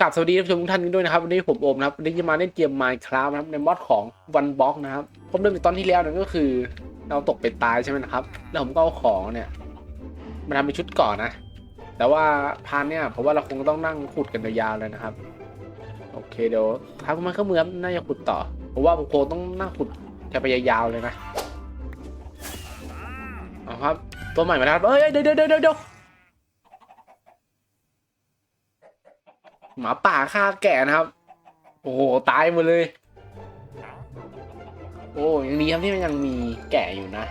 กับสวัสดีท่านผู้ชมทุกท่านกันด้วยนะครับวันนี้ผมโอมนะครับวันนี้จะมาเล่นเกม Minecraft นะครับในมอดของ One Block นะครับผมเริ่มจากตอนที่แล้วนั่นก็คือเราตกเป็ดตายใช่ไหมนะครับ แล้วผมก็เอาของเนี่ยมาทำเป็นชุดก่อนนะ แต่ว่าพานเนี่ยผมว่าเราคงต้องนั่งขุดกันยาวๆเลยนะครับ โอเคเดี๋ยวถ้ามันเข้าเมืองน่าจะขุดต่อผมว่าผมคงต้องนั่งขุดกันไปยาวๆเลยนะเอาครับ ตัวใหม่มาแล้วครับเอ้ยเดี๋ยวเดี๋ยวเดี๋ยวเดี๋ยว หมาป่าฆ่าแกะนะครับ โอ้โหตายหมดเลย โอ้ยังดีครับที่มันยังมีแกะอยู่นะ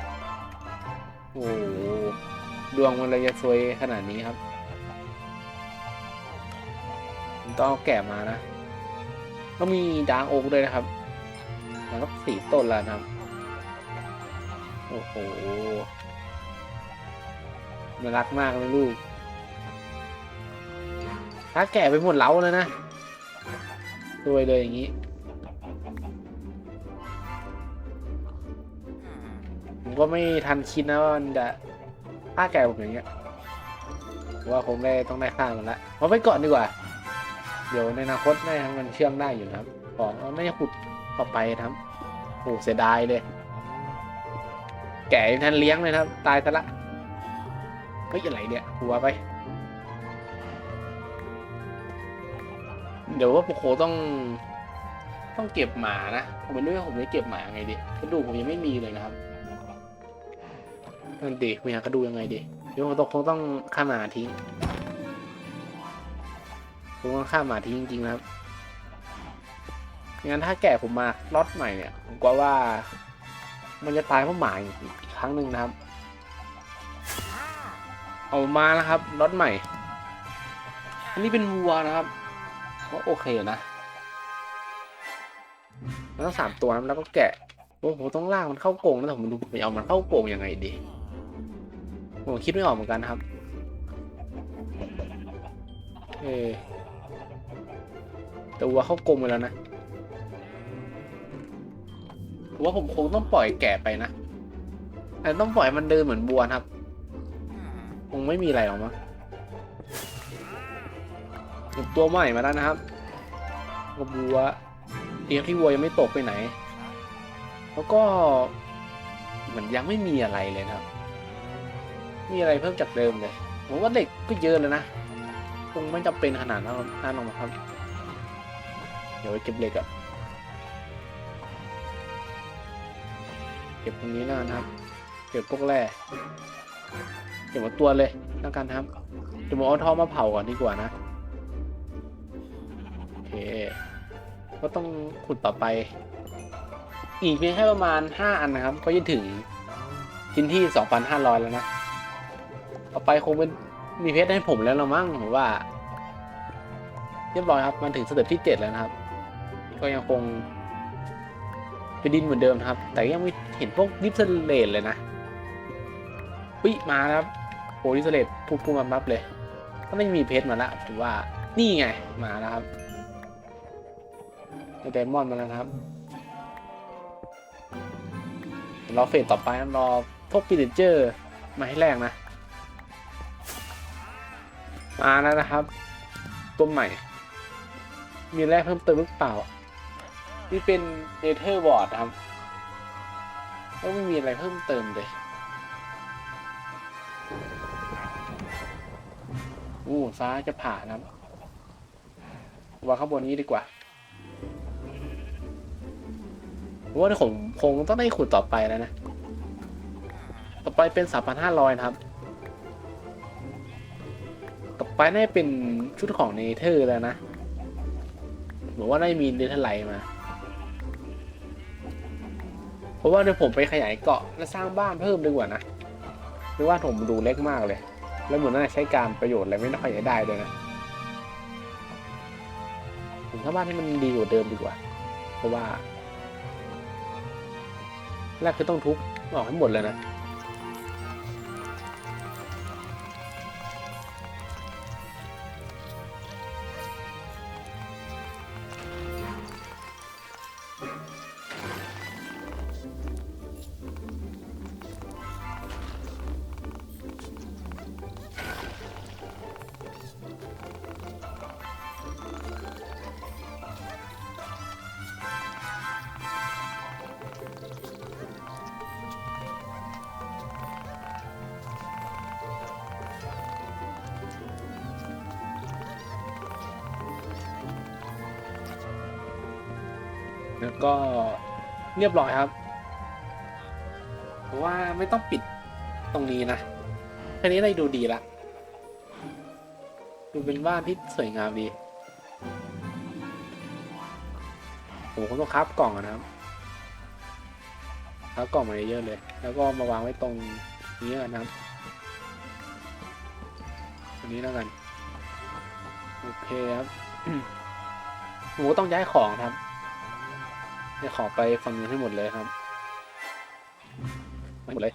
โอ้ดวงมันเลยจะซวยขนาดนี้ครับต้องเอาแกะมานะก็มีดางโอ๊กด้วยนะครับแล้วก็สี่ต้นแล้วนะครับ โอ้โหน่ารักมากเลยลูก ถ้าแก่ไปหมดเล้าเลยนะรวยเลยอย่างนี้ผมก็ไม่ทันคิดนะว่ามันจะฆ่าแก่ผมอย่างเงี้ยว่าคงได้ต้องได้ฆ่ามันละเอาไปก่อนดีกว่า เดี๋ยวในอนาคตน่าจะมันเชื่อมได้อยู่นะครับ ของไม่ขุดต่อไปครับโอ้เสียดายเลย แก่ทันเลี้ยงเลยนะครับ ตายซะละเฮ้ยอะไรเนี่ยหัวไป เดี๋ยวว่าผมโคต้อง ต้องเก็บหมานะ ผมไม่รู้ว่าผมจะเก็บหมาไงดีกระดูกผมยังไม่มีเลยนะครับนั่นดิผมอยากกระดูกยังไงดีเดี๋ยวผมต้องคงต้องฆ่าหมาทิ้งผมต้องฆ่าหมาทิ้งจริงๆนะครับงั้นถ้าแก่ผมมาล็อตใหม่เนี่ยผมกลัวว่า มันจะตายเพราะหมาอีกครั้งหนึ่งนะครับ เอามานะครับล็อตใหม่ อันนี้เป็นวัวนะครับ ก็โอเคนะมันต้องสามตัวนะแล้วก็แกะโอ้โหต้องล่างมันเข้ากรงนะแต่ผมดูไปเอามันเข้ากรงยังไงดีผมคิดไม่ออกเหมือนกันนะครับเออแต่วัวเข้ากรงไปแล้วนะว่าผมคงต้องปล่อยแกะไปนะแต่ต้องปล่อยมันเดินเหมือนบัวครับ คงไม่มีอะไรหรอกมั้ง เก็บตัวใหม่มาแล้วนะครับกระบัวเตียงที่วัวยังไม่ตกไปไหน แล้วก็เหมือนยังไม่มีอะไรเลยนะครับ มีอะไรเพิ่มจากเดิมเลยผมว่าเด็กก็เยอะเลยนะคงไม่จำเป็นขนาดนั้นนั่นหรอกครับ เดี๋ยวไปเก็บเหล็กอะเก็บตรงนี้แล้วนะครับเก็บพวกแร่เก็บหมดตัวเลยแล้วกันครับเดี๋ยวผมเอาท่อมาเผาก่อนดีกว่านะ ก็ต้องขุดต่อไป อีกเพียงแค่ประมาณ 5 อันนะครับ ก็จะถึงชิ้นที่ 2,500 แล้วนะ ต่อไปคงเป็นมีเพชรให้ผมแล้วละมั้งผมว่า เรียบร้อยครับมันถึงสเต็ปที่ 7 แล้วนะครับ ก็ยังคงเป็นดินเหมือนเดิมนะครับ แต่ยังไม่เห็นพวกดิฟเซเลตเลยนะปิมาแล้วครับโอ้ดิฟเซเลตพุ่งๆมาบับเลย ก็ไม่มีเพชรมาละถือว่านี่ไงมาแล้วครับ ไดมอนด์มาแล้วนะครับรอเฟสต่อไปรอพวกปิลิเจอร์มาให้แรกนะ มาแล้วนะครับ ตัวใหม่ มีแรกเพิ่มเติมหรือเปล่า นี่เป็นเนเธอร์บอร์ดครับก็ไม่มีอะไรเพิ่มเติมเลยอู้ฟ้าจะผ่านะครับวางข้างบนนี้ดีกว่า ว่าผมคงต้องได้ขุดต่อไปแล้วนะ ต่อไปเป็น3,500นะครับ ต่อไปน่าจะเป็นชุดของเนเธอร์แล้วนะบอกว่าน่าจะมีเนเธอร์ไลท์มา เพราะว่าเดี๋ยวผมไปขยายเกาะและสร้างบ้านเพิ่มดีกว่านะหรือว่าผมดูเล็กมากเลย แล้วเหมือนน่าใช้การประโยชน์อะไรไม่ค่อยจะได้เลยนะผมถ้าบ้านให้มันดีกว่าเดิมดีกว่า เพราะว่า แรกคือต้องทุบออกให้หมดเลยนะ แล้วก็เรียบร้อยครับเพราะว่าไม่ต้องปิดตรงนี้นะแค่นี้ได้ดูดีละ ดูเป็นบ้านที่สวยงามดีผมคงต้องคับกล่องนะครับคับกล่องมาเยอะเลย แล้วก็มาวางไว้ตรงนี้กันนะครับตรงนี้แล้วกัน โอเคครับผมก็ต้องย้ายของครับ ย้ายขอไปฝั่งนู้นให้หมดเลยครับไปหมดเลย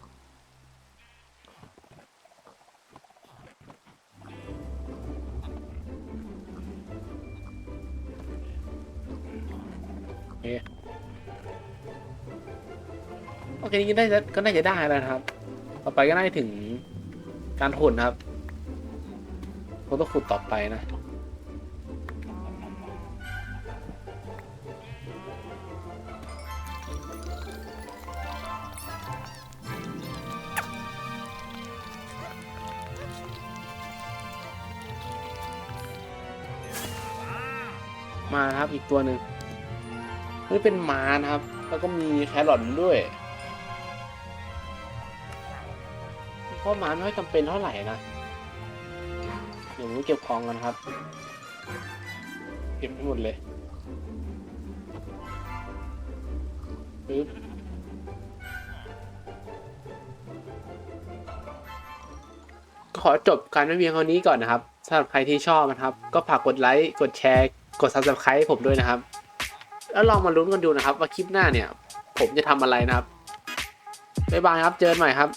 โอเคโอเคนี้ได้ก็น่าจะได้แล้วนะครับ ต่อไปก็น่าจะถึงการขุดนครับผมต้องขุดต่อไปนะ มาครับอีกตัวหนึ่งนี่เป็นม้านะครับ แล้วก็มีแครอทด้วยเพราะม้าไม่ค่อยจำเป็นเท่าไหร่นะเดี๋ยวผมเก็บของกันครับ เก็บให้หมดเลยปึ๊บก็ขอจบการไม่เพียงเท่านี้ก่อนนะครับสำหรับใครที่ชอบนะครับ ก็ฝากกดไลค์ กดแชร์ กด subscribe ให้ผมด้วยนะครับ แล้วลองมาลุ้นกันดูนะครับ ว่าคลิปหน้าเนี่ย ผมจะทำอะไรนะครับบ๊ายบายครับเจอกันใหม่ครับ